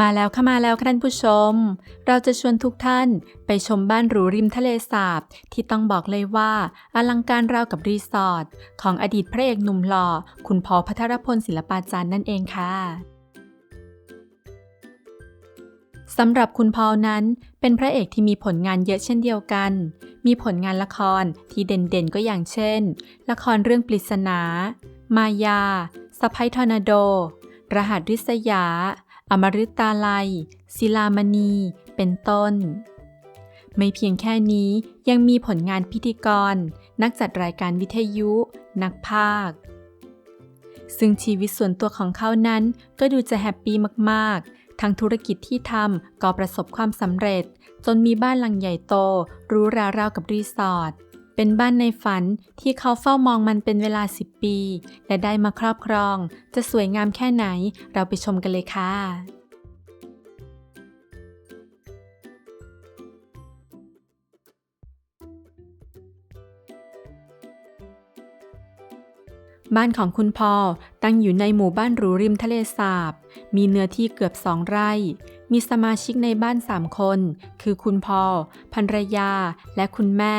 มาแล้วค่ะมาแล้วค่ะท่านผู้ชม เราจะชวนทุกท่านไปชมบ้านหรูริมทะเลสาบ ที่ต้องบอกเลยว่า อลังการราวกับรีสอร์ทของอดีตพระเอกหนุ่มหล่อ คุณพอพัทรพลศิลปาจารย์นั่นเองค่ะสำหรับคุณพอลนั้น เป็นพระเอกที่มีผลงานเยอะเช่นเดียวกัน มีผลงานละครที่เด่นๆก็อย่างเช่น ละครเรื่องปริศนา มายาสไปทอร์นาโด รหัสริษยา อมฤตาลัย ศิลามณี เป็นต้น ไม่เพียงแค่นี้ยังมีผลงานพิธีกร นักจัดรายการวิทยุ นักพากย์ซึ่งชีวิตส่วนตัวของเขานั้นก็ดูจะแฮปปี้มากๆทั้งธุรกิจที่ทำก็ประสบความสำเร็จ จนมีบ้านหลังใหญ่โตรู้รารากับรีสอร์ท เป็นบ้านในฝันที่เขาเฝ้ามองมันเป็นเวลา 10 ปี และได้มาครอบครอง จะสวยงามแค่ไหนเราไปชมกันเลยค่ะบ้านของคุณพอตั้งอยู่ในหมู่บ้านหรูริมทะเลสาบ มีเนื้อที่เกือบสองไร่ มีสมาชิกในบ้านสามคน คือคุณพอภรรยา และคุณแม่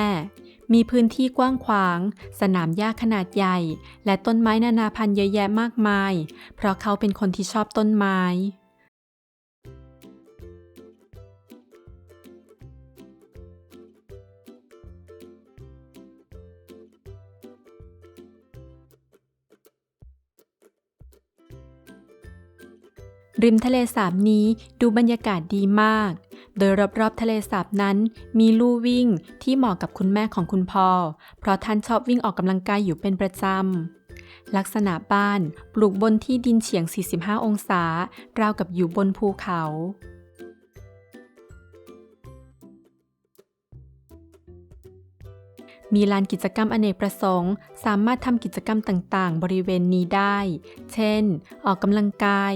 มีพื้นที่กว้างขวาง สนามหญ้าขนาดใหญ่ และต้นไม้นานาพันธุ์เยอะแยะมากมาย เพราะเขาเป็นคนที่ชอบต้นไม้ริมทะเลสาบนี้ดูบรรยากาศดีมาก โดยรอบๆทะเลสาบนั้น มีลู่วิ่งที่เหมาะกับคุณแม่ของคุณพ่อ เพราะท่านชอบวิ่งออกกำลังกายอยู่เป็นประจำ ลักษณะบ้านปลูกบนที่ดินเฉียง 45 องศา ราวกับอยู่บนภูเขามีลานกิจกรรมอเนกประสงค์ สามารถทำกิจกรรมต่างๆ บริเวณนี้ได้ เช่น ออกกำลังกาย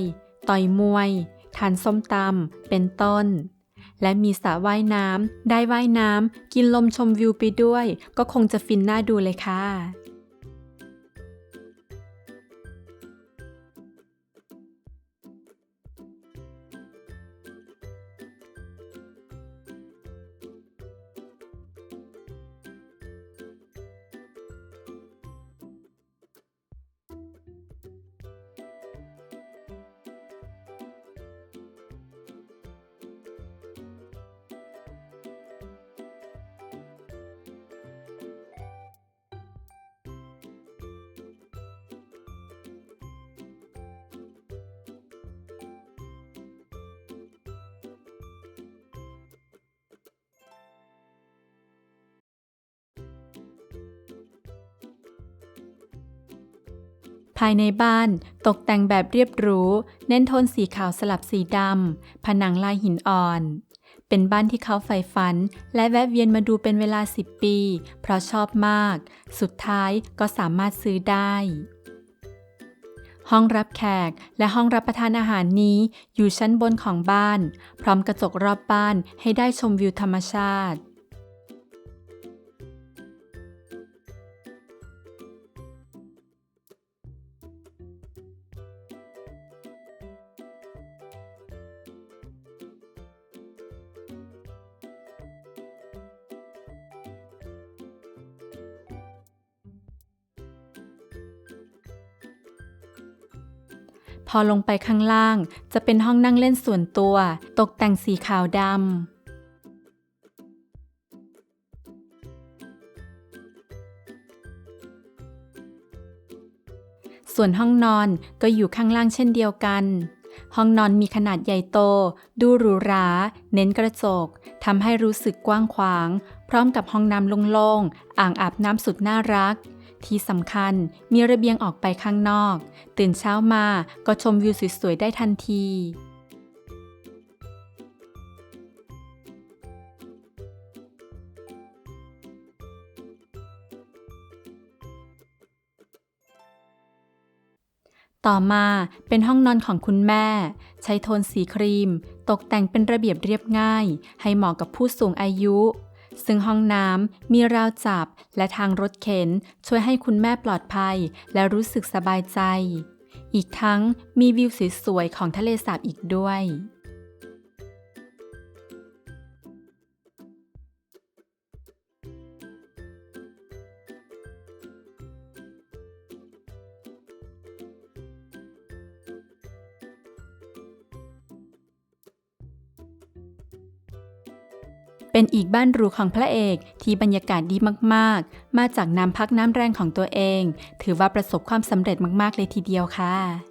ต่อยมวย ทานส้มตำ เป็นต้น และมีสระว่ายน้ำได้ว่ายน้ำกินลมชมวิวไปด้วย ก็คงจะฟินน่าดูเลยค่ะ ภายในบ้านตกแต่งแบบเรียบหรู เน้นโทนสีขาวสลับสีดำ ผนังลายหินอ่อน เป็นบ้านที่เขาใฝ่ฝัน และแวะเวียนมาดูเป็นเวลา10ปี เพราะชอบมาก สุดท้ายก็สามารถซื้อได้ ห้องรับแขกและห้องรับประทานอาหารนี้อยู่ชั้นบนของบ้าน พร้อมกระจกรอบบ้านให้ได้ชมวิวธรรมชาติ พอลงไปข้างล่าง จะเป็นห้องนั่งเล่นส่วนตัว ตกแต่งสีขาวดำส่วนห้องนอนก็อยู่ข้างล่างเช่นเดียวกัน ห้องนอนมีขนาดใหญ่โต ดูหรูหรา เน้นกระจก ทำให้รู้สึกกว้างขวาง พร้อมกับห้องน้ำโล่งๆ อ่างอาบน้ำสุดน่ารัก ที่สำคัญมีระเบียงออกไปข้างนอก ตื่นเช้ามาก็ชมวิวสวยๆได้ทันทีต่อมาเป็นห้องนอนของคุณแม่ ใช้โทนสีครีม ตกแต่งเป็นระเบียบเรียบง่าย ให้เหมาะกับผู้สูงอายุ ซึ่งห้องน้ำมีราวจับและทางรถเข็นช่วยให้คุณแม่ปลอดภัยและรู้สึกสบายใจ อีกทั้งมีวิวสวยๆของทะเลสาบอีกด้วย เป็นอีกบ้านรูของพระเอกที่บรรยากาศดีมากๆ มาจากน้ำพักน้ำแรงของตัวเอง ถือว่าประสบความสำเร็จมากๆเลยทีเดียวค่ะ